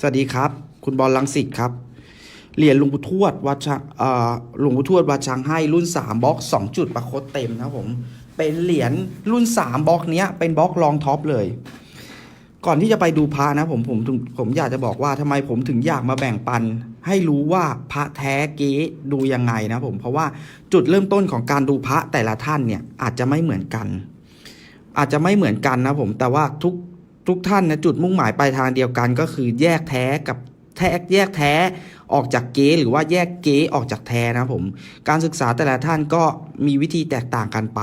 สวัสดีครับ คุณบอลลังสิตครับ เหรียญหลวงปู่ทวดวัดช้างหลวงปู่ทวดวัดช้างให้รุ่น 3บล็อก 2 จุดประคตเต็มนะผม เป็นเหรียญรุ่น 3บล็อกเนี้ยเป็นบล็อกรองท็อปเลย ก่อนที่จะไปดูพระนะผมผมผมอยากจะบอกว่าทำไมผมถึงอยากมาแบ่งปัน ให้รู้ว่าพระแท้เก๊ดูยังไงนะผมเพราะว่าจุดเริ่มต้นของการดูพระแต่ละท่านเนี่ยอาจจะไม่เหมือนกัน อาจจะไม่เหมือนกันนะผมแต่ว่าทุก ทุกท่านนะจุดมุ่งหมายปลายทางเดียวกันก็คือแยกแท้กับแท้แยกแท้ออกจากเก๊หรือว่าแยกเก๊ออกจากแท้นะผมการศึกษาแต่ละท่านก็มีวิธีแตกต่างกันไป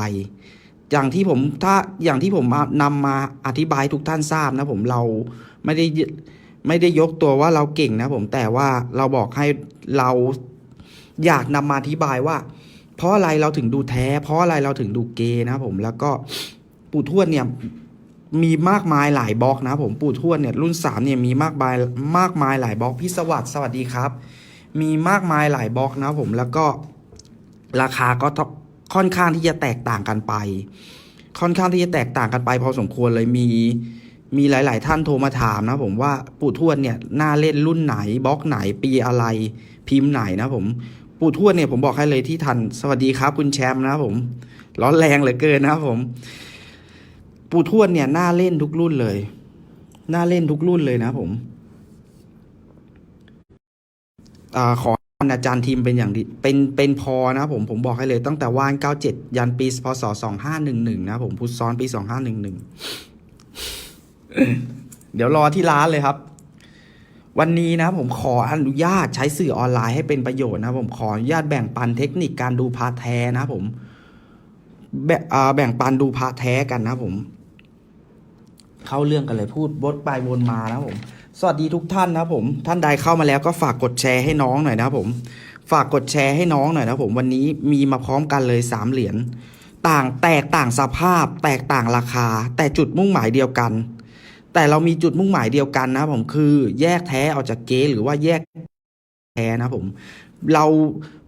อย่างที่ผมถ้าอย่างที่ผมนำมาอธิบายทุกท่านทราบนะผมเราไม่ได้ไม่ได้ยกตัวว่าเราเก่งนะผมแต่ว่าเราบอกให้เราอยากนำมาอธิบายว่า เพราะอะไรเราถึงดูแท้ เพราะอะไรเราถึงดูเกนะผมแล้วก็ปู่ทวดเนี่ย มีมากมายหลายบล็อกนะผมปู่ทวดเนี่ยรุ่นสามเนี่ยมีมากมายมากมายหลายบล็อกพี่สวัสดิ์สวัสดีครับ มีมากมายหลายบล็อกนะผมแล้วก็ราคาก็ค่อนข้างที่จะแตกต่างกันไป ค่อนข้างที่จะแตกต่างกันไป พอสมควรเลยมีมีหลาย ๆ ท่านโทรมาถามนะผมว่าปู่ทวดเนี่ยน่าเล่นรุ่นไหนบล็อกไหนปีอะไรพิมพ์ไหนนะผมปู่ทวดเนี่ยผมบอกให้เลยที่ทันสวัสดีครับ คุณแชมป์นะผมร้อนแรงเหลือเกินนะผม ปู่ทวดเนี่ยน่าเล่นทุกรุ่นเลย น่าเล่นทุกรุ่นเลยนะผมอขออาจารย์ทีมเป็นอย่างดีเป็นเป็นพอนะผมผมบอกให้เลยตั้งแต่ว่าน97ยันปีพศ2511นะผมพุทซ้อนปี2511เดี๋ยวรอที่ร้านเลยครับ วันนี้นะผมขออนุญาตใช้สื่อออนไลน์ให้เป็นประโยชน์นะผมขออนุญาตแบ่งปันเทคนิคการดูพาแท้นะผมแบ่งอ่าแบ่งปันดูพาแท้กันนะผม เข้าเรื่องกันเลยพูดบดไปวนมานะผม สวัสดีทุกท่านนะผม ท่านใดเข้ามาแล้วก็ฝากกดแชร์ให้น้องหน่อยนะผม ฝากกดแชร์ให้น้องหน่อยนะผม วันนี้มีมาพร้อมกันเลยสามเหรียญ ต่างแตกต่างสภาพ แตกต่างราคา แต่จุดมุ่งหมายเดียวกัน แต่เรามีจุดมุ่งหมายเดียวกันนะผมคือแยกแท้ออกจากเก๊หรือว่าแยกแท้นะผม เรา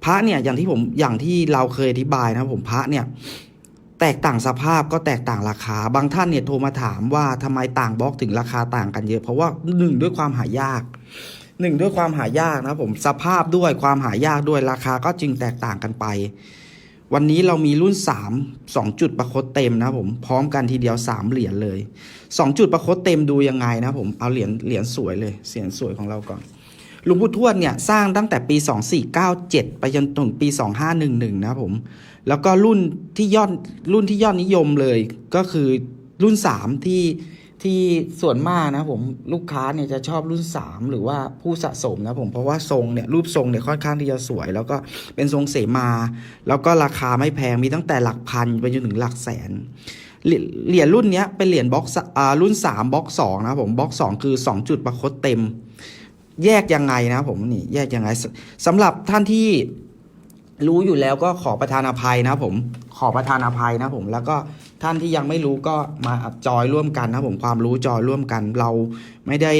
พระเนี่ยอย่างที่ผมอย่างที่เราเคยอธิบายนะผมพระเนี่ย แตกต่างสภาพก็แตกต่างราคา บางท่านเนี่ยโทรมาถามว่าทำไมต่างบล็อกถึงราคาต่างกันเยอะ เพราะว่าหนึ่งด้วยความหายากหนึ่งด้วยความหายากนะผมสภาพด้วยความหายากด้วยราคาก็จึงแตกต่างกันไป วันนี้เรามีรุ่น 3 2 จุดประคตเต็มนะผมพร้อมกันทีเดียว 3 เหรียญเลย 2 จุดประคตเต็มดูยังไงนะผมเอาเหรียญเหรียญสวยเลยเสียงสวยของเราก่อนหลวงปู่ทวดเนี่ยสร้างตั้งแต่ปี 2497 ไปจนถึงปี 2511 นะผม แล้วก็รุ่นที่ยอดรุ่นที่ยอดนิยมเลยก็คือรุ่น 3 ที่ที่ส่วนมากนะผมลูกค้าเนี่ยจะชอบรุ่น 3 หรือว่าผู้สะสมนะผมเพราะว่าทรงเนี่ยรูปทรงเนี่ยค่อนข้างที่จะสวย แล้วก็เป็นทรงเสมา แล้วก็ราคาไม่แพงมีตั้งแต่หลักพันไปจนถึงหลักแสนเหรียญรุ่นเนี้ยเป็นเหรียญบล็อกอ่ารุ่น 3บล็อก2นะผมบล็อก 2 คือ 2 จุดประคตเต็ม แยกยังไงนะผมนี่แยกยังไงสสำหรับท่านที่ รู้อยู่แล้วก็ขอประทานอภัยนะผมขอประทานอภัยนะผมแล้วก็ท่านที่ยังไม่รู้ก็มาจอยร่วมกันนะผมความรู้จอยร่วมกันเราไม่ได้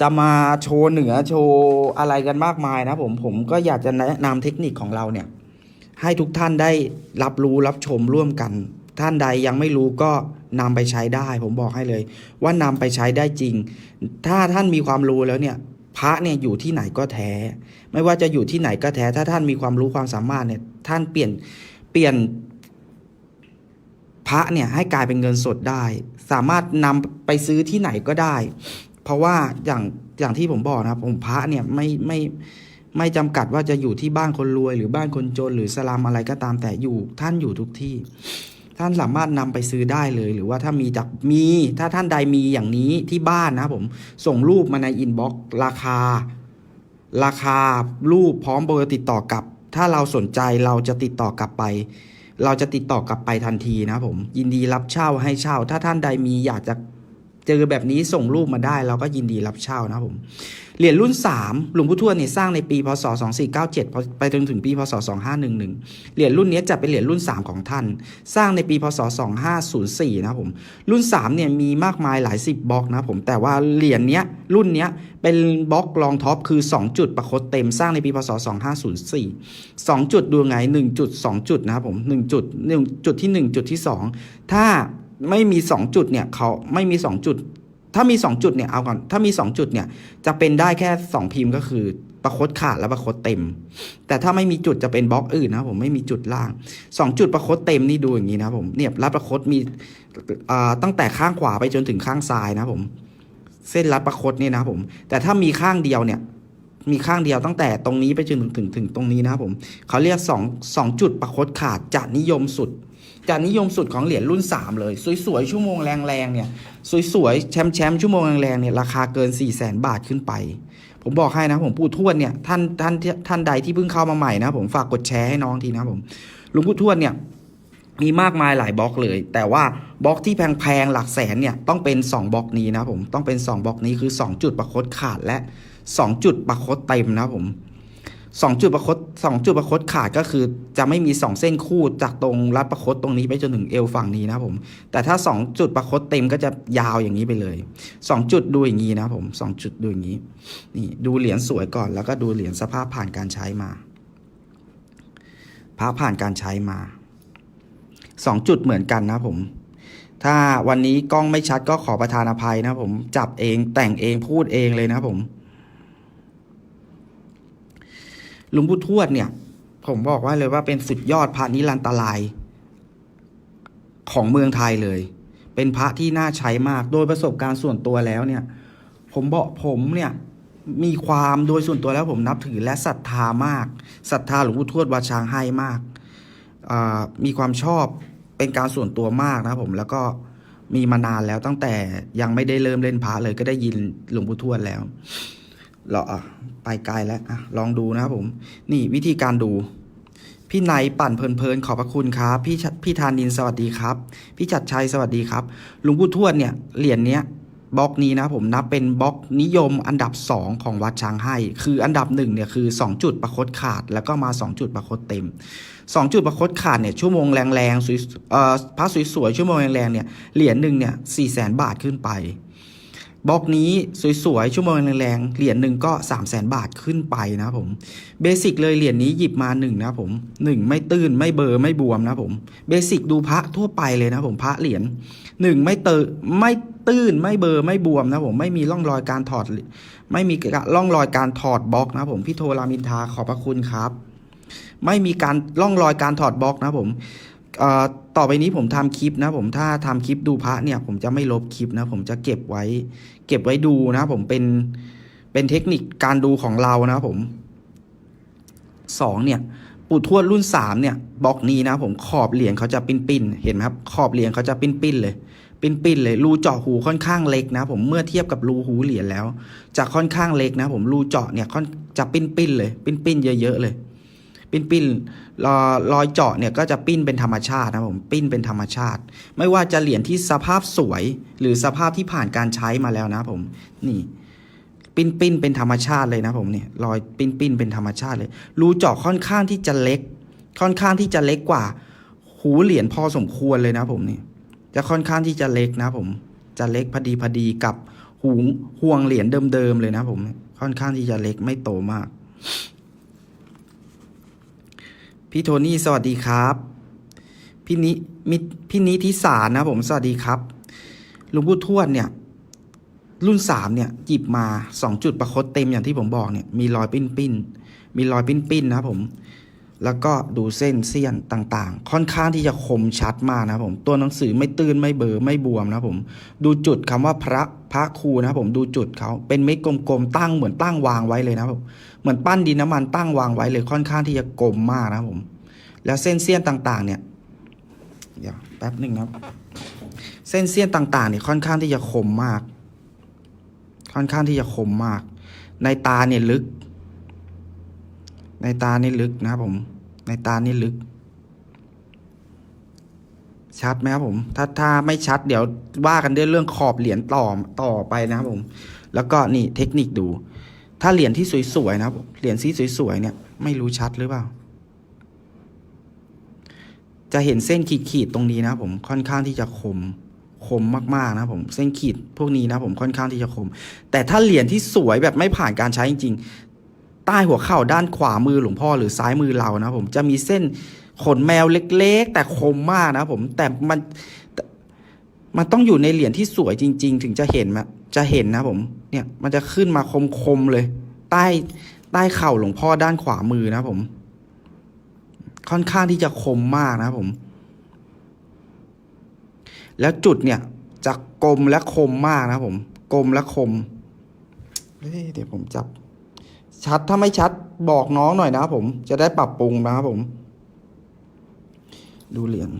จะมาโชว์เหนือโชว์อะไรกันมากมายนะผมผมก็อยากจะแนะนำเทคนิคของเราเนี่ย ให้ทุกท่านได้รับรู้รับชมร่วมกัน ท่านใดยังไม่รู้ก็นำไปใช้ได้ ผมบอกให้เลย ว่านำไปใช้ได้จริง ถ้าท่านมีความรู้แล้วเนี่ย พระเนี่ยอยู่ที่ไหนก็แท้ ไม่ว่าจะอยู่ที่ไหนก็แท้ ถ้าท่านมีความรู้ความสามารถเนี่ยท่านเปลี่ยนเปลี่ยนพระเนี่ยให้กลายเป็นเงินสดได้ สามารถนำไปซื้อที่ไหนก็ได้ เพราะว่าอย่างอย่างที่ผมบอกนะครับผมพระเนี่ยไม่ไม่ไม่จำกัดว่าจะอยู่ที่บ้านคนรวยหรือบ้านคนจน หรือสลามอะไรก็ตามแต่อยู่ท่านอยู่ทุกที่ ท่านสามารถนำไปซื้อได้เลย หรือว่าถ้ามีจากมี ถ้าท่านใดมีอย่างนี้ที่บ้านนะผมส่งรูปมาในอินบ็อกซ์ราคา ราคารูปพร้อมเบอร์ติดต่อกลับ ถ้าเราสนใจเราจะติดต่อกลับไป เราจะติดต่อกลับไปทันทีนะผมยินดีรับเช่าให้เช่า ถ้าท่านใดมีอยากจะ เจอแบบนี้ส่งรูปมาได้เราก็ยินดีรับเช่านะผมเหรียญรุ่น 3 หลวงพ่อทวดเนี่ยสร้างในปีพศ 2497 ไปจนถึงปีพศ 2511 เหรียญรุ่นนี้จะเป็นเหรียญรุ่น 3 ของท่าน สร้างในปีพศ 2504 นะผม รุ่น3เนี่ยมีมากมายหลาย 10 บล็อกนะผม แต่ว่าเหรียญเนี้ยรุ่นเนี้ยเป็นบล็อกรองท็อปคือ 2 จุดประคตเต็มสร้างในปีพศ 2504 2 จุดดูไง 1 จุด 2 จุดนะครับผม 1 จุด 1 จุดที่ 1 จุดที่ 2 ถ้า ไม่มี 2 จุดเนี่ยเขาไม่มี 2 จุด ถ้ามีสองจุดเนี่ยเอาก่อนถ้ามีสองจุดเนี่ยจะเป็นได้แค่สองพิมพ์ก็คือประคดขาดและประคดเต็ม แต่ถ้าไม่มีจุดจะเป็นบล็อกอื่นนะผมไม่มีจุดล่างสองจุดประคดเต็มนี่ดูอย่างนี้นะผมเนี่ยรัดประคดมีตั้งแต่ข้างขวาไปจนถึงข้างซ้ายนะผม เส้นรัดประคดเนี่ยนะผม แต่ถ้ามีข้างเดียวเนี่ยมีข้างเดียวตั้งแต่ตรงนี้ไปจนถึงถึงถึงตรงนี้นะผมเขาเรียกสองสองจุดประคดขาดจะนิยมสุด จะนิยมสุดของเหรียญรุ่น 3 เลย สวยๆ ชั่วโมงแรงๆเนี่ยสวยๆแชมป์แชมป์ชั่วโมงแรงๆเนี่ยราคาเกิน 4 0 0แสนบาทขึ้นไป ผมบอกให้นะผมปู่ทวดเนี่ยท่านท่านท่านใดที่เพิ่งเข้ามาใหม่นะผมฝากกดแชร์ให้น้องทีนะผมลุงปู่ทวดเนี่ยมีมากมายหลายบล็อกเลย แต่ว่าบล็อกที่แพงๆหลักแสนเนี่ยต้องเป็น 2บล็อกนี้นะผมต้องเป็น 2บล็อกนี้คือ 2 จุดประคดขาดและ 2 จุดประคดเต็มนะผม สองจุดประคดสองจุดประคดขาดก็คือจะไม่มีสองเส้นคู่จากตรงรัดประคดตรงนี้ไปจนถึงเอวฝั่งนี้นะผม แต่ถ้าสองจุดประคดเต็มก็จะยาวอย่างนี้ไปเลยสองจุดดูอย่างนี้นะผมสองจุดดูอย่างนี้นี่ดูเหรียญสวยก่อน แล้วก็ดูเหรียญสภาพผ่านการใช้มาพระผ่านการใช้มาสองจุดเหมือนกันนะผมถ้าวันนี้กล้องไม่ชัดก็ขอประทานอภัยนะผมจับเองแต่งเองพูดเองเลยนะผม หลวงปู่ทวดเนี่ย ผมบอกว่าเลยว่าเป็นสุดยอดพระนิรันตราย ของเมืองไทยเลย เป็นพระที่น่าใช้มากโดยประสบการณ์ส่วนตัวแล้วเนี่ย ผมบอกผมเนี่ยมีความโดยส่วนตัวแล้วผมนับถือและศรัทธามากศรัทธาหลวงปู่ทวดวัดช้างให้มาก มีความชอบเป็นการส่วนตัวมากนะผมแล้วก็มีมานานแล้วตั้งแต่ยังไม่ได้เริ่มเล่นพระเลยก็ได้ยินหลวงปู่ทวดแล้ว เราอะไปไกลแล้วอะลองดูนะครับผม นี่วิธีการดู พี่ไนปั่นเพลินๆขอบพระคุณครับ พี่พี่ธานินสวัสดีครับ พี่จัดชัยสวัสดีครับลุงปู่ทวดเนี่ยเหรียญเนี้ยบล็อกนี้นะผมนับเป็นบล็อกนิยมอันดับ 2 ของวัดช้างให้ คืออันดับหนึ่งเนี่ยคือ 2 จุดประคดขาด แล้วก็มา 2 จุดประคดเต็ม 2 จุดประคดขาดเนี่ยชั่วโมงแรงๆสวยเอ่อพระสวยๆชั่วโมงแรงๆเนี่ยเหรียญหนึ่งเนี่ยสี่แสนบาทขึ้นไป บล็อกนี้สวยๆ ชั่วโมงแรงๆ เหรียญหนึ่งก็3 0 0แสนบาทขึ้นไปนะผม เบสิกเลยเหรียญนี้หยิบมา1นะผม 1 ไม่ตื้นไม่เบอร์ไม่บวมนะผม เบสิกดูพระทั่วไปเลยนะผมพระเหรียญ1ไม่เตอไม่ตื้นไม่เบอร์ไม่บวมนะผมไม่มีร่องรอยการถอด ไม่มีร่องรอยการถอดบล็อกนะผมพี่โทรามินทาขอบพระคุณครับ ไม่มีการร่องรอยการถอดบล็อกนะผม ต่อไปนี้ผมทำคลิปนะผมถ้าทำคลิปดูพระเนี่ย ผมจะไม่ลบคลิปนะ ผมจะเก็บไว้ เก็บไว้ดูนะ ผมเป็นเป็นเทคนิคการดูของเรานะผมสองเนี่ย ปู่ทวดรุ่นสามเนี่ยบล็อกนี้นะ ผมขอบเหรียญเขาจะปิ้นปิ้นเห็นไหมครับ ขอบเหรียญเขาจะปิ้นปิ้นเลยปิ้นปิ้นเลยรูเจาะหูค่อนข้างเล็กนะ ผมเมื่อเทียบกับรูหูเหรียญแล้วจะค่อนข้างเล็กนะ ผมรูเจาะเนี่ยค่อนจะปิ้นปิ้นเลย ปิ้นปิ้นเยอะๆเลย ปิ้นปิ้นรอรอยเจาะเนี่ยก็จะปิ้นเป็นธรรมชาตินะผมปิ้นเป็นธรรมชาติ ไม่ว่าจะเหรียญที่สภาพสวย หรือสภาพที่ผ่านการใช้มาแล้วนะผมนี่ปิ้นปิ้นเป็นธรรมชาติเลยนะผมเนี่ยรอยปิ้นปิ้นเป็นธรรมชาติเลย รูเจาะค่อนข้างที่จะเล็ก ค่อนข้างที่จะเล็กกว่า หูเหรียญพอสมควรเลยนะผมนี่จะค่อนข้างที่จะเล็กนะผม จะเล็กพอดีพอดีกับหูห่วงเหรียญเดิมๆเลยนะผม ค่อนข้างที่จะเล็กไม่โตมาก พี่โทนี่สวัสดีครับ พี่นิมิพี่นิทิสารนะผมสวัสดีครับลุงพูดทวดเนี่ย รุ่นสามเนี่ยหยิบมาสองจุดประคตเต็มอย่างที่ผมบอกเนี่ย มีรอยปิ้นปิ้นมีรอยปิ้นปิ้นนะครับผม แล้วก็ดูเส้นเสี้ยนต่างๆ ค่อนข้างที่จะคมชัดมากนะผมตัวหนังสือไม่ตื้นไม่เบลอไม่บวมนะผมดูจุดคำว่าพระพระครูนะผมดูจุดเขาเป็นเม็ดกลมๆตั้งเหมือนตั้งวางไว้เลยนะผมเหมือนปั้นดินน้ำมันตั้งวางไว้เลยค่อนข้างที่จะกลมมากนะผมแล้วเส้นเสี้ยนต่างๆ เนี่ยเดี๋ยวแป๊บหนึ่งนะครับ เส้นเสี้ยนต่างๆเนี่ยค่อนข้างที่จะคมมาก ค่อนข้างที่จะคมมาก ในตาเนี่ยลึก ในตานี่ลึกนะครับผม ในตานี่ลึก ชัดไหมครับผม ถ้าถ้าไม่ชัดเดี๋ยวว่ากันด้วยเรื่องขอบเหรียญต่อต่อไปนะครับผม แล้วก็นี่เทคนิคดู ถ้าเหรียญที่สวยๆนะครับ เหรียญที่สวยๆเนี่ย ไม่รู้ชัดหรือเปล่า จะเห็นเส้นขีดๆตรงนี้นะครับผมค่อนข้างที่จะคมคมมากๆนะครับผมเส้นขีดพวกนี้นะครับผมค่อนข้างที่จะคม แต่ถ้าเหรียญที่สวยแบบไม่ผ่านการใช้จริง ใต้หัวเข่าด้านขวามือหลวงพ่อหรือซ้ายมือเรานะผมจะมีเส้นขนแมวเล็กๆ แต่คมมากนะผมแต่มันมันต้องอยู่ในเหรียญที่สวยจริง ๆ ถึงจะเห็นมะจะเห็นนะผมเนี่ยมันจะขึ้นมาคมๆเลย ใต้ใต้เข่าหลวงพ่อด้านขวามือนะผม ค่อนข้างที่จะคมมากนะผม แล้วจุดเนี่ยจะกลมและคมมากนะผมกลมและคมเดี๋ยวผมจับ ชัดถ้าไม่ชัดบอกน้องหน่อยนะครับผมจะได้ปรับปรุงนะครับผม ดูเหรียญ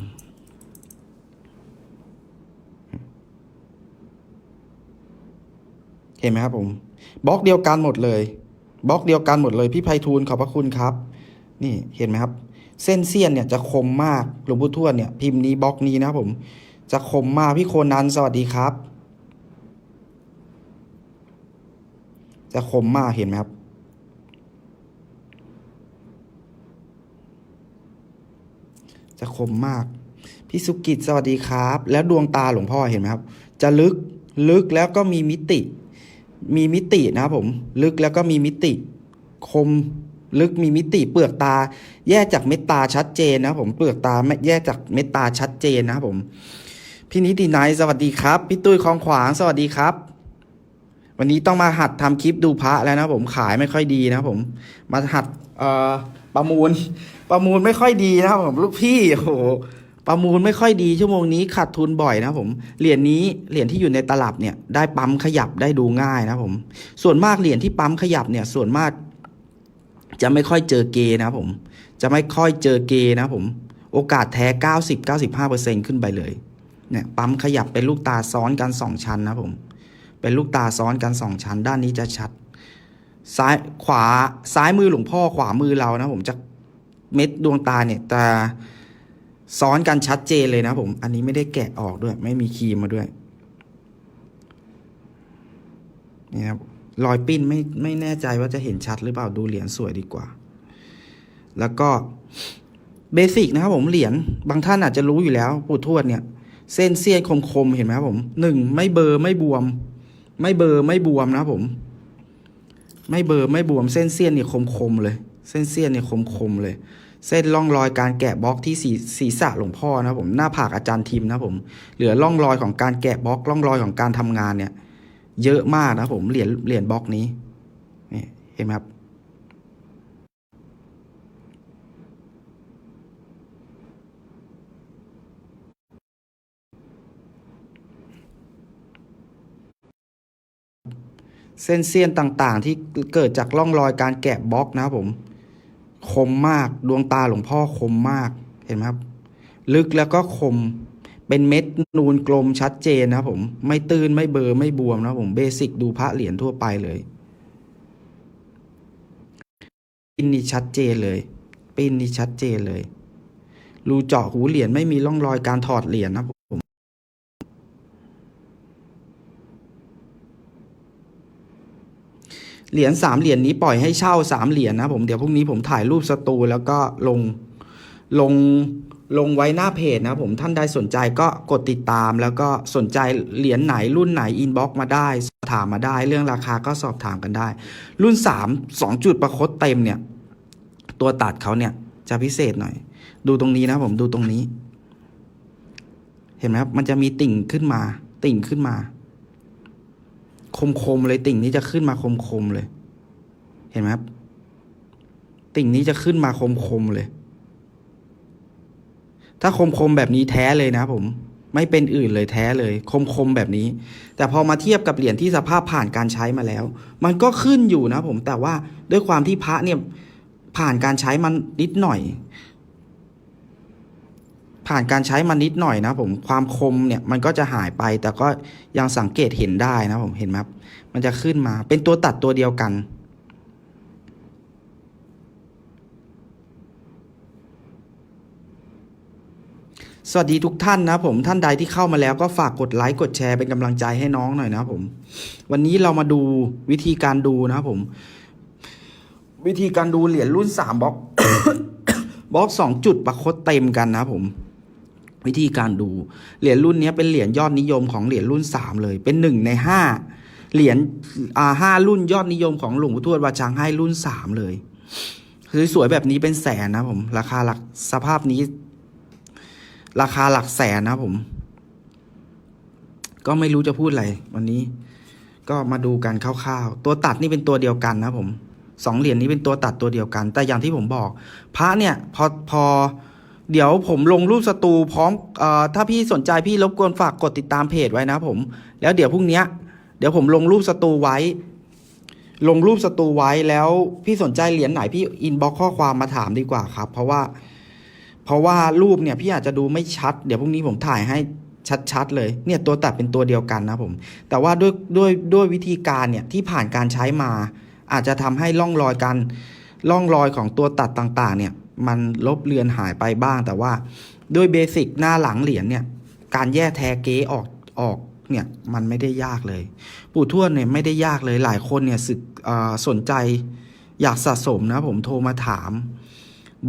เห็นไหมครับผมบล็อกเดียวกันหมดเลยบล็อกเดียวกันหมดเลยพี่ไพฑูรย์ขอบพระคุณครับ นี่เห็นไหมครับ เส้นเสี้ยนเนี่ยจะคมมากหลวงพ่อทวดเนี่ยพิมพ์นี้บล็อกนี้นะครับผม จะคมมากพี่โคนันสวัสดีครับ จะคมมากเห็นไหมครับ จะคมมาก พี่สุกิจสวัสดีครับ แล้วดวงตาหลวงพ่อเห็นไหมครับ จะลึกลึกแล้วก็มีมิติ มีมิตินะผม ลึกแล้วก็มีมิติ คมลึกมีมิติเปลือกตา แยกจากเม็ดตาชัดเจนนะผมเปลือกตาแยกจากเม็ดตาชัดเจนนะผมพี่นิตินายสวัสดีครับ พี่ตุ้ยคลองขวางสวัสดีครับ วันนี้ต้องมาหัดทำคลิปดูพระแล้วนะผมขายไม่ค่อยดีนะผม มาหัด ประมูลประมูลไม่ค่อยดีนะครับผมลูกพี่โอ้โหประมูลไม่ค่อยดีชั่วโมงนี้ขาดทุนบ่อยนะผมเหรียญนี้เหรียญที่อยู่ในตลับเนี่ยได้ปั๊มขยับได้ดูง่ายนะผม ส่วนมากเหรียญที่ปั๊มขยับเนี่ย ส่วนมาก จะไม่ค่อยเจอเกนะผม จะไม่ค่อยเจอเกนะผม โอกาสแท้เก้าสิบเก้าสิบห้าเปอร์เซ็นขึ้นไปเลยเนี่ยปั๊มขยับเป็นลูกตาซ้อนกันสองชั้นนะผม เป็นลูกตาซ้อนกันสองชั้น ด้านนี้จะชัด ซ้ายขวาซ้ายมือหลวงพ่อขวามือเรานะผมจะเม็ดดวงตาเนี่ยตาซ้อนกันชัดเจนเลยนะผม อันนี้ไม่ได้แกะออกด้วย ไม่มีครีมมาด้วย นี่นะครับรอยปิ้นไม่ไม่แน่ใจว่าจะเห็นชัดหรือเปล่าดูเหรียญสวยดีกว่า แล้วก็เบสิกนะครับผมเหรียญบางท่านอาจจะรู้อยู่แล้ว ปู่ทวดเนี่ย เส้นเสี้ยนคมๆเห็นไหมครับผมหนึ่งไม่เบอร์ไม่บวม ไม่เบอร์ไม่บวมนะครับผม ไม่เบลอร์ไม่บวมเส้นเสี้ยนเนี่ยคมๆเลย เส้นเสี้ยนเนี่ยคมๆเลย เส้นร่องรอยการแกะบล็อกที่ศีศีรษะหลวงพ่อนะผมหน้าผากอาจารย์ทิมนะผมเหลือร่องรอยของการแกะบล็อกร่องรอยของการทำงานเนี่ย เยอะมากนะผมเหรียญเหรียญบล็อกนี้นี่เห็นไหมครับ เส้นเสี้ยนต่างๆ ที่เกิดจากร่องรอยการแกะบล็อกนะครับผม คมมากดวงตาหลวงพ่อคมมากเห็นไหมครับ ลึกแล้วก็คมเป็นเม็ดนูนกลมชัดเจนนะครับผม ไม่ตื้นไม่เบอร์ไม่บวมนะครับผมเบสิกดูพระเหรียญทั่วไปเลยปิ้นนี่ชัดเจนเลย ปิ้นนี่ชัดเจนเลยรูเจาะหูเหรียญไม่มีร่องรอยการถอดเหรียญนะครับผม เหรียญสามเหรียญนี้ปล่อยให้เช่าสามเหรียญนะผมเดี๋ยวพรุ่งนี้ผมถ่ายรูปสตูแล้วก็ลงลงลงไว้หน้าเพจนะผมท่านใดสนใจก็กดติดตาม แล้วก็สนใจเหรียญไหนรุ่นไหนอินบ็อกมาได้สอบถามมาได้ เรื่องราคาก็สอบถามกันได้ รุ่นสามสองจุดประคตเต็มเนี่ย ตัวตัดเขาเนี่ยจะพิเศษหน่อย ดูตรงนี้นะผมดูตรงนี้ เห็นไหมครับมันจะมีติ่งขึ้นมา ติ่งขึ้นมา คมๆเลยติ่งนี้จะขึ้นมาคมๆเลย เห็นไหมครับติ่งนี้จะขึ้นมาคมๆเลย ถ้าคมๆแบบนี้แท้เลยนะผมไม่เป็นอื่นเลยแท้เลยคมๆแบบนี้ แต่พอมาเทียบกับเหรียญที่สภาพผ่านการใช้มาแล้ว มันก็ขึ้นอยู่นะผมแต่ว่าด้วยความที่พระเนี่ยผ่านการใช้มันนิดหน่อย ผ่านการใช้มันนิดหน่อยนะผมความคมเนี่ยมันก็จะหายไปแต่ก็ยังสังเกตเห็นได้นะผมเห็นไหมมันจะขึ้นมาเป็นตัวตัดตัวเดียวกัน สวัสดีทุกท่านนะผมท่านใดที่เข้ามาแล้วก็ฝากกดไลค์กดแชร์เป็นกำลังใจให้น้องหน่อยนะผม วันนี้เรามาดูวิธีการดูนะผม วิธีการดูเหรียญรุ่นสามบล็อกบล็อกสองจุดประคตเต็มกันนะผม วิธีการดู เหรียญรุ่นนี้เป็นเหรียญยอดนิยมของเหรียญรุ่นสามเลย เป็นหนึ่งในห้าเหรียญห้ารุ่นยอดนิยมของหลวงปู่ทวดวาชังให้รุ่นสามเลยคือสวยแบบนี้เป็นแสนนะผม ราคาหลักสภาพนี้ ราคาหลักแสนนะผม ก็ไม่รู้จะพูดอะไรวันนี้ ก็มาดูกันคร่าวๆตัวตัดนี่เป็นตัวเดียวกันนะผมสองเหรียญนี้เป็นตัวตัดตัวเดียวกัน แต่อย่างที่ผมบอก พระเนี่ย พอพอ เดี๋ยวผมลงรูปสตูพร้อมอถ้าพี่สนใจพี่รบกวนฝากกดติดตามเพจไว้นะผม แล้วเดี๋ยวพรุ่งนี้เดี๋ยวผมลงรูปสตูไว้ ลงรูปสตูไว้แล้วพี่สนใจเหรียญไหนพี่อินบ็อกข้อความมาถามดีกว่าครับ เพราะว่า เพราะว่ารูปเนี่ยพี่อาจจะดูไม่ชัด เดี๋ยวพรุ่งนี้ผมถ่ายให้ชัดๆเลย เนี่ยตัวตัดเป็นตัวเดียวกันนะผม แต่ว่าด้วยด้วยด้วยวิธีการเนี่ยที่ผ่านการใช้มา อาจจะทำให้ร่องรอยการร่องรอยของตัวตัดต่างๆ เนี่ย มันลบเลือนหายไปบ้าง แต่ว่าด้วยเบสิกหน้าหลังเหรียญเนี่ย การแยกแทเก๊ออกออกเนี่ยมันไม่ได้ยากเลย ปู่ทวดเนี่ยไม่ได้ยากเลยหลายคนเนี่ยสึกสนใจอยากสะสมนะผมโทรมาถาม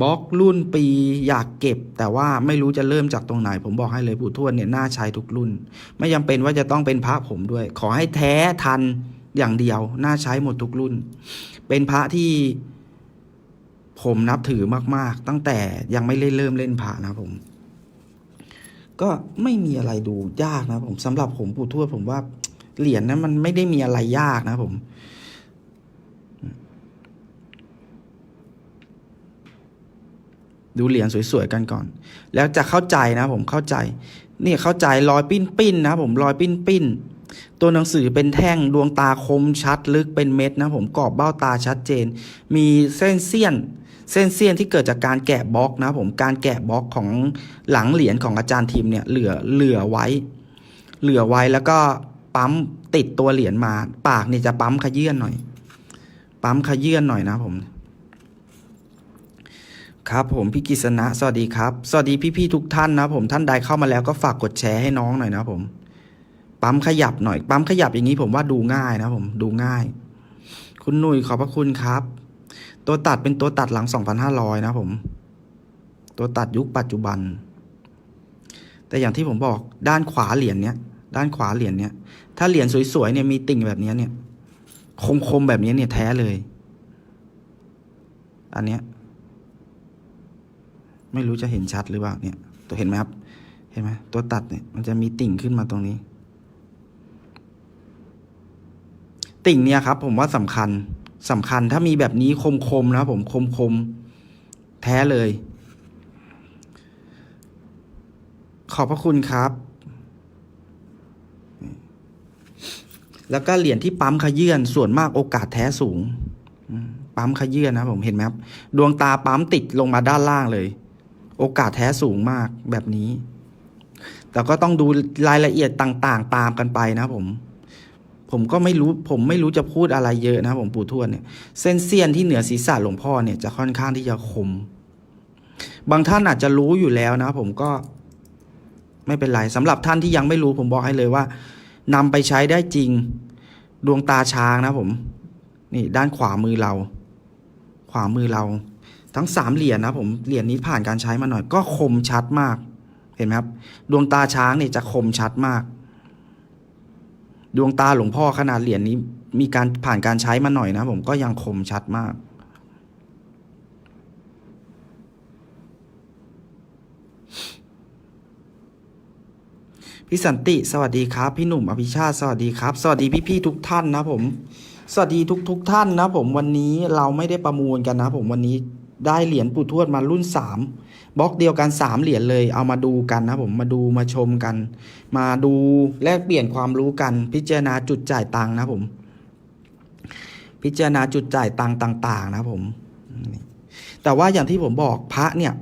บล็อกรุ่นปีอยากเก็บ แต่ว่าไม่รู้จะเริ่มจากตรงไหน ผมบอกให้เลยปู่ทวดเนี่ยน่าใช้ทุกรุ่น ไม่จำเป็นว่าจะต้องเป็นพระผมด้วย ขอให้แท้ทันอย่างเดียว น่าใช้หมดทุกรุ่น เป็นพระที่ ผมนับถือมาก ๆ ตั้งแต่ยังไม่ได้เริ่มเล่นพระนะผม ก็ไม่มีอะไรดูยากนะผมสำหรับผมปู่ทวดผมว่าเหรียญนั้นมันไม่ได้มีอะไรยากนะผมดูเหรียญสวยๆกันก่อน แล้วจะเข้าใจนะผมเข้าใจ นี่เข้าใจรอยปิ้นปิ้นนะผมรอยปิ้นปิ้นตัวหนังสือเป็นแท่งดวงตาคมชัดลึกเป็นเม็ดนะผมกรอบเบ้าตาชัดเจน มีเส้นเสี้ยน เส้นเสี้ยนที่เกิดจากการแกะบล็อกนะผมการแกะบล็อกของหลังเหรียญของอาจารย์ทิมเนี่ยเหลือเหลือไว้ เหลือไว้แล้วก็ปั๊มติดตัวเหรียญมา ปากเนี่ยจะปั๊มขยื่นหน่อย ปั๊มขยื่นหน่อยนะผม ครับผมพี่กิษณะสวัสดีครับ สวัสดีพี่ๆทุกท่านนะผมท่านใดเข้ามาแล้วก็ฝากกดแชร์ให้น้องหน่อยนะผม ปั๊มขยับหน่อย ปั๊มขยับอย่างนี้ผมว่าดูง่ายนะผมดูง่าย คุณหนุ่ยขอบพระคุณครับ ตัวตัดเป็นตัวตัดหลัง 2,500 นะผม ตัวตัดยุคปัจจุบัน แต่อย่างที่ผมบอกด้านขวาเหรียญเนี้ย ด้านขวาเหรียญเนี้ย ถ้าเหรียญสวยๆเนี่ยมีติ่งแบบเนี้ยเนี่ย คมๆแบบนี้เนี่ยแท้เลย อันเนี้ย ไม่รู้จะเห็นชัดหรือเปล่าเนี่ย ตัวเห็นไหมครับ เห็นไหมตัวตัดเนี่ย มันจะมีติ่งขึ้นมาตรงนี้ ติ่งเนี่ยครับ ผมว่าสำคัญ สำคัญถ้ามีแบบนี้คมๆนะผมคมๆ แท้เลย ขอบพระคุณครับ แล้วก็เหรียญที่ปั๊มขยื่นส่วนมากโอกาสแท้สูง ปั๊มขยื่นนะผมเห็นไหมครับ ดวงตาปั๊มติดลงมาด้านล่างเลย โอกาสแท้สูงมากแบบนี้แต่ก็ต้องดูรายละเอียดต่างๆ ตามกันไปนะผม ผมก็ไม่รู้ผมไม่รู้จะพูดอะไรเยอะนะผมปู่ทวดเนี่ยเส้นเสี้ยนที่เหนือศีรษะหลวงพ่อเนี่ยจะค่อนข้างที่จะคม บางท่านอาจจะรู้อยู่แล้วนะ ผมก็ไม่เป็นไรสำหรับท่านที่ยังไม่รู้ผมบอกให้เลยว่านำไปใช้ได้จริงดวงตาช้างนะผม นี่ด้านขวามือเรา ขวามือเรา ทั้งสามเหรียญนะผมเหรียญนี้ผ่านการใช้มาหน่อย ก็คมชัดมากเห็นไหมครับ ดวงตาช้างเนี่ยจะคมชัดมาก ดวงตาหลวงพ่อขนาดเหรียญนี้ มีการผ่านการใช้มาหน่อยนะ ผมก็ยังคมชัดมากพี่สันติ สวัสดีครับ พี่หนุ่มอภิชาติสวัสดีครับ สวัสดีพี่ๆทุกท่านนะผม สวัสดีทุกทุกท่านนะผมวันนี้เราไม่ได้ประมูลกันนะผมวันนี้ ได้เหรียญปู่ทวดมารุ่นสามบล็อกเดียวกันสามเหรียญเลย เอามาดูกันนะผมมาดูมาชมกัน มาดูแลกเปลี่ยนความรู้กัน พิจารณาจุดจ่ายตังค์นะผม พิจารณาจุดจ่ายตังค์ต่าง ๆ นะผม แต่ว่าอย่างที่ผมบอกพระเนี่ย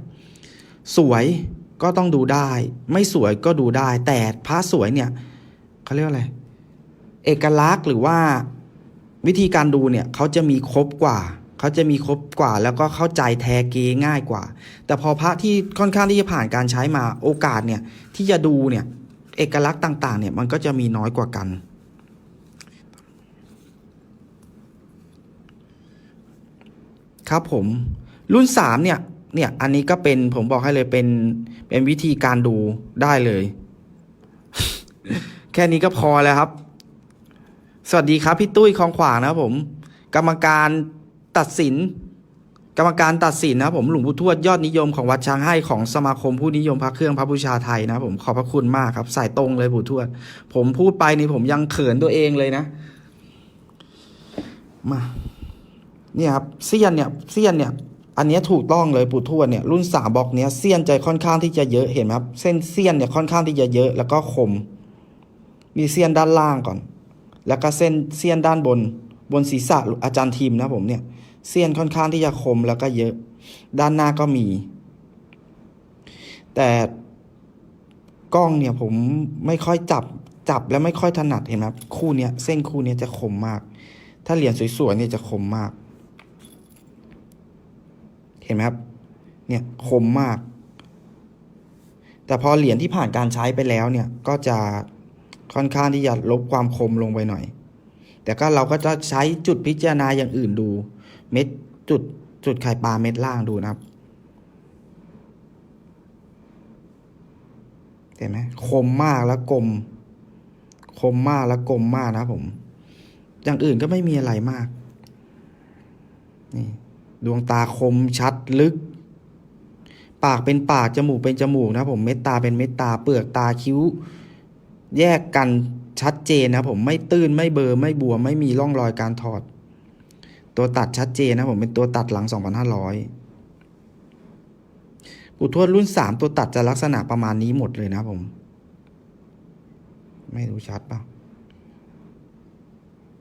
สวยก็ต้องดูได้ ไม่สวยก็ดูได้ แต่พระสวยเนี่ยเขาเรียกว่าอะไรเอกลักษณ์หรือว่าวิธีการดูเนี่ยเขาจะมีครบกว่า เขาจะมีครบกว่าแล้วก็เข้าใจแทเกง่ายกว่า แต่พอพระที่ค่อนข้างที่จะผ่านการใช้มาโอกาสเนี่ยที่จะดูเนี่ยเอกลักษณ์ต่าง ๆ เนี่ยมันก็จะมีน้อยกว่ากันครับผมรุ่นสามเนี่ย เนี่ย อันนี้ก็เป็นผมบอกให้เลยเป็น เป็นวิธีการดูได้เลย แค่นี้ก็พอแล้วครับ สวัสดีครับ พี่ตุ้ยคลองขวางนะครับผม กรรมการ ตัดสิน กรรมการตัดสินนะผมหลวงปู่ทวดยอดนิยมของวัดช้างให้ของสมาคมผู้นิยมพระเครื่องพระบูชาไทยนะผมขอบพระคุณมากครับสายตรงเลยปู่ทวด ผมพูดไปนี่ผมยังเขินตัวเองเลยนะ มาเนี่ยครับเซียนเนี่ยเซียนเนี่ย อันนี้ถูกต้องเลยปู่ทวดเนี่ยรุ่นสามบล็อกเนี้ยเซียนใจค่อนข้างที่จะเยอะเห็นไหมครับ เส้นเซียนเนี่ยค่อนข้างที่จะเยอะแล้วก็คม มีเซียนด้านล่างก่อน แล้วก็เส้นเซียนด้านบนบนศีรษะอาจารย์ทีมนะผมเนี่ย เซียนค่อนข้างที่จะคมแล้วก็เยอะ ด้านหน้าก็มี แต่กล้องเนี่ยผมไม่ค่อยจับจับแล้วไม่ค่อยถนัดเห็นไหมครับคู่เนี้ยเส้นคู่เนี้ยจะคมมาก ถ้าเหรียญสวยๆเนี่ยจะคมมาก เห็นไหมครับ เนี่ยคมมาก แต่พอเหรียญที่ผ่านการใช้ไปแล้วเนี่ย ก็จะค่อนข้างที่จะลบความคมลงไปหน่อย แต่ก็เราก็จะใช้จุดพิจารณาอย่างอื่นดู เม็ดจุดจุดไข่ปลาเม็ดล่างดูนะครับเห็นไหมคมมากแล้วกลม คมมากแล้วกลมมากนะผม อย่างอื่นก็ไม่มีอะไรมาก นี่ ดวงตาคมชัดลึก ปากเป็นปาก จมูกเป็นจมูกนะผม เม็ดตาเป็นเม็ดตา เปลือกตาคิ้ว แยกกันชัดเจนนะผม ไม่ตื้นไม่เบลอร์ไม่บวมไม่มีร่องรอยการถอด ตัวตัดชัดเจนนะผมเป็นตัวตัดหลัง 2,500 ปู่ทวดรุ่น 3 ตัวตัดจะลักษณะประมาณนี้หมดเลยนะผม ไม่รู้ชัดเปล่า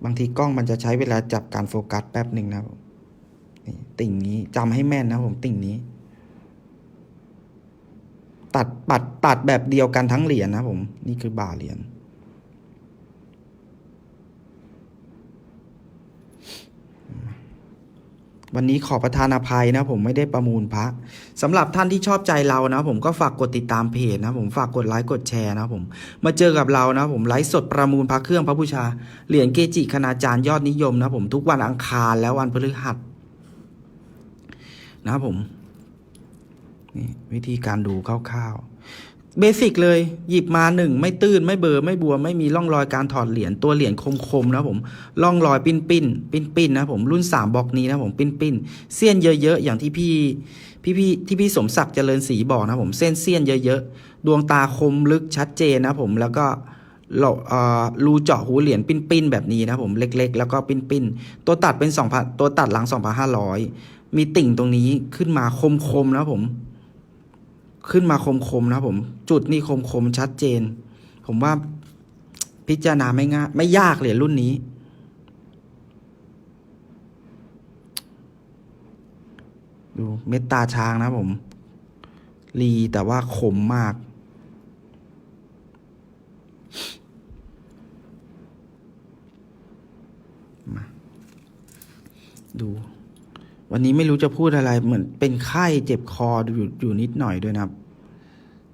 บางทีกล้องมันจะใช้เวลาจับการโฟกัสแป๊บหนึ่งนะผมติ่งนี้จำให้แม่นนะผมติ่งนี้ ตัดปัดตัดแบบเดียวกันทั้งเหรียญนะผม นี่คือบาเหรียญ วันนี้ขอประทานอภัยนะ ผมไม่ได้ประมูลพระสำหรับท่านที่ชอบใจเรานะ ผมก็ฝากกดติดตามเพจนะผมฝากกดไลค์กดแชร์นะผมมาเจอกับเรานะ ผมไลฟ์สดประมูลพระเครื่องพระบูชาเหรียญเกจิคณาจารย์ยอดนิยมนะผมทุกวันอังคารและวันพฤหัสนะผมนี่วิธีการดูคร่าวๆ เบสิกเลยหยิบมาหนึ่งไม่ตื้นไม่เบอร์ไม่บวมไม่มีร่องรอยการถอดเหรียญตัวเหรียญคมๆนะผมร่องรอยปิ้นปิ้นปิ้นปิ้นๆนะผมรุ่นสามบล็อกนี้นะผมปิ้นปิ้นเสี้ยนเยอะๆอย่างที่พี่พี่พี่ที่พี่สมศักดิ์เจริญศรีบอกนะผมเส้นเสี้ยนเยอะๆดวงตาคมลึกชัดเจนนะผมแล้วก็หลอรูเจาะหูเหรียญปิ้นปิ้นๆแบบนี้นะผมเล็ก ๆ แล้วก็ปิ้นปิ้นๆตัวตัดเป็นสองพันตัวตัดหลังสองพันห้าร้อยมีติ่งตรงนี้ขึ้นมาคมๆนะผม ขึ้นมาคมๆนะผม จุดนี่คมๆชัดเจน ผมว่าพิจารณาไม่ง่ายไม่ยากเหรียญรุ่นนี้ ดูเม็ดตาช้างนะผม รีแต่ว่าขมมากมาดู วันนี้ไม่รู้จะพูดอะไรเหมือนเป็นไข้เจ็บคออยู่อยู่นิดหน่อยด้วยนะครับ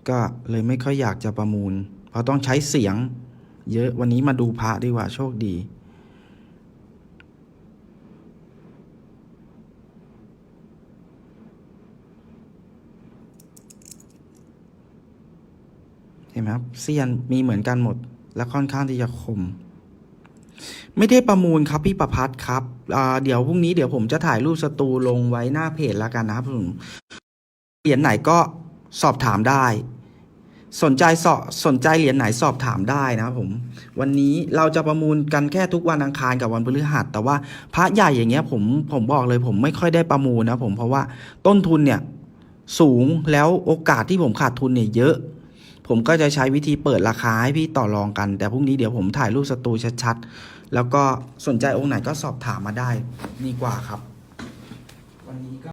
ก็เลยไม่ค่อยอยากจะประมูล เพราะต้องใช้เสียง เยอะวันนี้มาดูพระดีกว่าโชคดี เห็นไหมครับเซียนมีเหมือนกันหมด และค่อนข้างที่จะคม ไม่ได้ประมูลครับพี่ประพัฒครับเดี๋ยวพรุ่งนี้เดี๋ยวผมจะถ่ายรูปสตูลงไว้หน้าเพจแล้วกันนะครับผมเหรียญไหนก็สอบถามได้ สนใจสอบสนใจเหรียญไหนสอบถามได้นะครับผม วันนี้เราจะประมูลกันแค่ทุกวันอังคารกับวันพฤหัสแต่ว่าพระใหญ่อย่างเงี้ยผมผมบอกเลยผมไม่ค่อยได้ประมูลนะผมเพราะว่าต้นทุนเนี่ยสูงแล้วโอกาสที่ผมขาดทุนเนี่ยเยอะผมก็จะใช้วิธีเปิดราคาให้พี่ต่อรองกัน แต่พรุ่งนี้เดี๋ยวผมถ่ายรูปสตูชัดๆ แล้วก็สนใจองค์ไหนก็สอบถามมาได้ดีกว่าครับ วันนี้ก็